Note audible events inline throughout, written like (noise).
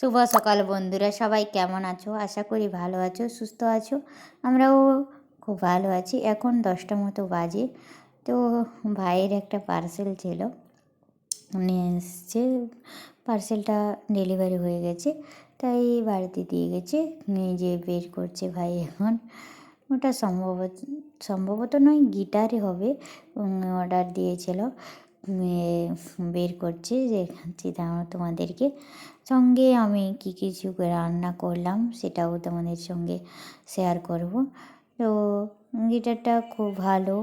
শুভ সকাল বন্ধুরা, সবাই কেমন আছো? আশা করি ভালো আছো, সুস্থ আছো। আমরাও খুব ভালো আছি। এখন দশটা মতো বাজে। তো ভাইয়ের একটা পার্সেল ছিল। নিয়ে এসছে। পার্সেলটা ডেলিভারি হয়ে গেছে। তাই বাড়িতে দিয়ে গেছে। নিজে বের করছে ভাই এখন। ওটা সম্ভবত সম্ভবত নয়, গিটারে হবে। অর্ডার দিয়েছিল। বের করছে দেখাচ্ছি তোমাদেরকে সঙ্গে আমি কী কিছু রান্না করলাম সেটাও তোমাদের সঙ্গে শেয়ার করব। তো, গিটারটা খুব ভালো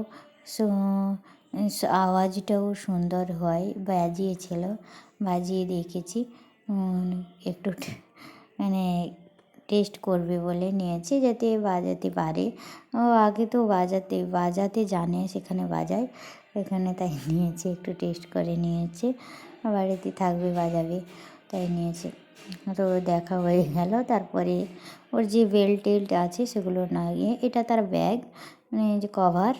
আওয়াজটাও সুন্দর হয়, বাজিয়েছিল, বাজিয়ে দেখেছি। একটু মানে টেস্ট করবে বলে নিয়েছে যাতে বাজাতে পারে। ও আগে তো বাজাতে বাজাতে জানে, সেখানে বাজায়। এখানে তাই (laughs) নিয়েছে, একটু টেস্ট করে নিয়েছে। বাড়িতে থাকবে, বাজাবে, তাই নিয়েছে। তো দেখা হয়ে গেল, তারপরে ওর যে বেল্ট টেল্ট আছে সেগুলো লাগিয়ে, এটা তার ব্যাগ মানে যে কভার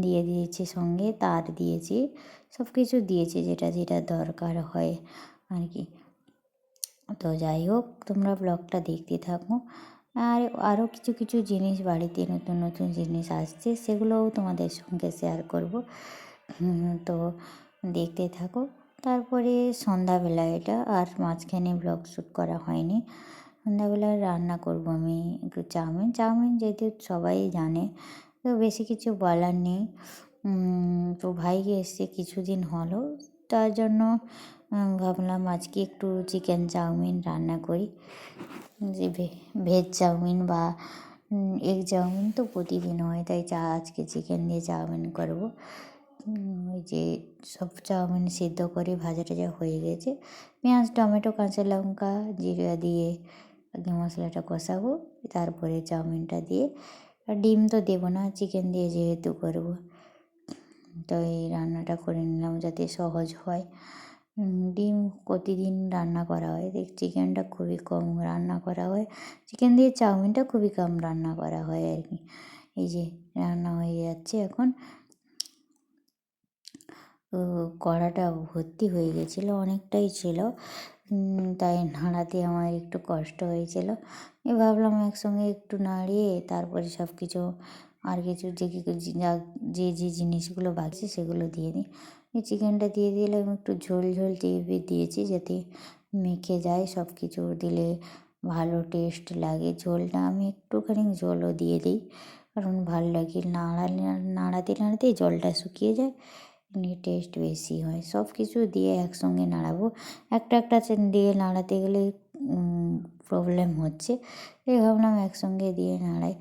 দিয়ে দিয়েছে সঙ্গে, তার দিয়েছে সব কিছু দিয়েছে যেটা যেটা দরকার হয় আর কি। তো যাই হোক, তোমরা ব্লগটা দেখতে থাকো। আর আরও কিছু কিছু জিনিস, বাড়িতে নতুন নতুন জিনিস আসছে, সেগুলোও তোমাদের সঙ্গে শেয়ার করব। তো দেখতে থাকো। তারপরে সন্ধ্যাবেলা এটা, আর মাঝখানে ব্লগ শ্যুট করা হয়নি। সন্ধ্যাবেলায় রান্না করব আমি একটু চাউমিন। চাউমিন যেহেতু সবাই জানে, তো বেশি কিছু বলার নেই। তো ভাইকে এসছে কিছুদিন হলো তার জন্য ভাবলাম আজকে একটু চিকেন চাউমিন রান্না করি। যে ভেজ চাউমিন বা এগ চাউমিন তো প্রতিদিন হয়, তাই চা, আজকে চিকেন দিয়ে চাউমিন করব। ওই যে সব চাউমিন সিদ্ধ করে ভাজা টাজা হয়ে গেছে। পেঁয়াজ, টমেটো, কাঁচা লঙ্কা, জিরা দিয়ে আগে মশলাটা কষাবো, তারপরে চাউমিনটা দিয়ে। আর ডিম তো দেবো না চিকেন দিয়ে যেহেতু করব। তো এই রান্নাটা করে নিলাম যাতে সহজ হয়। ডিম প্রতিদিন রান্না করা হয়। দেখ, চিকেনটা খুবই কম রান্না করা হয়। চিকেন দিয়ে চাউমিনটা খুবই কম রান্না করা হয় আর কি। এই যে রান্না হয়ে যাচ্ছে এখন। কড়াটা ভর্তি হয়ে গেছিল, অনেকটাই ছিল। তাই নাড়াতে আমার একটু কষ্ট হয়েছিল। ভাবলাম একসঙ্গে একটু নাড়িয়ে তারপরে সব কিছু আর কিছু যে যে যে জিনিসগুলো বাকি সেগুলো দিয়ে দিই। এই চিকেনটা দিয়ে দিলাম একটু ঝোল ঝোল টিপে দিয়েছি যাতে মেখে যায় সব কিছু দিলে ভালো টেস্ট লাগে। ঝোলটা আমি একটুখানি ঝোলও দিয়ে দিই, কারণ ভালো লাগে। নাড়ালে, নাড়াতে, নাড়াতেই জলটা শুকিয়ে যায়, এমনি টেস্ট বেশি হয়। সব কিছু দিয়ে একসঙ্গে নাড়াবো। একটা একটা দিয়ে নাড়াতে গেলে প্রবলেম হচ্ছে। তাই ভাবলাম একসঙ্গে দিয়ে নাড়াই।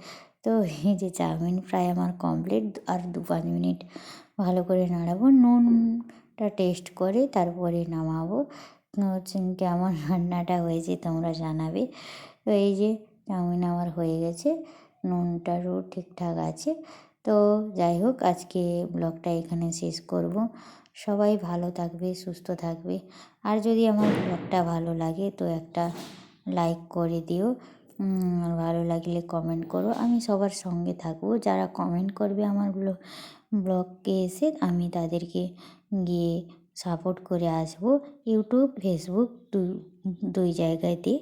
তো এই যে চাউমিন প্রায় আমার কমপ্লিট আর দু পাঁচ মিনিট ভালো করে নাড়াবো, নুনটা টেস্ট করে তারপরে নামাবো। হচ্ছে কেমন রান্নাটা হয়েছে তোমরা জানাবে। তো এই যে চাউমিন আমার হয়ে গেছে, নুনটারও ঠিকঠাক আছে। তো যাই হোক, আজকে ব্লগটা এখানে শেষ করব। সবাই ভালো থাকবে, সুস্থ থাকবে। আর যদি আমার ব্লগটা ভালো লাগে তো একটা লাইক করে দিও। আর ভালো লাগলে কমেন্ট করো। আমি সবার সঙ্গে থাকব। যারা কমেন্ট করবে আমার ব্লগ ব্লগকে এসে আমি তাদেরকে গিয়ে সাপোর্ট করে আসব। ইউটিউব ফেসবুক দুই জায়গাতে।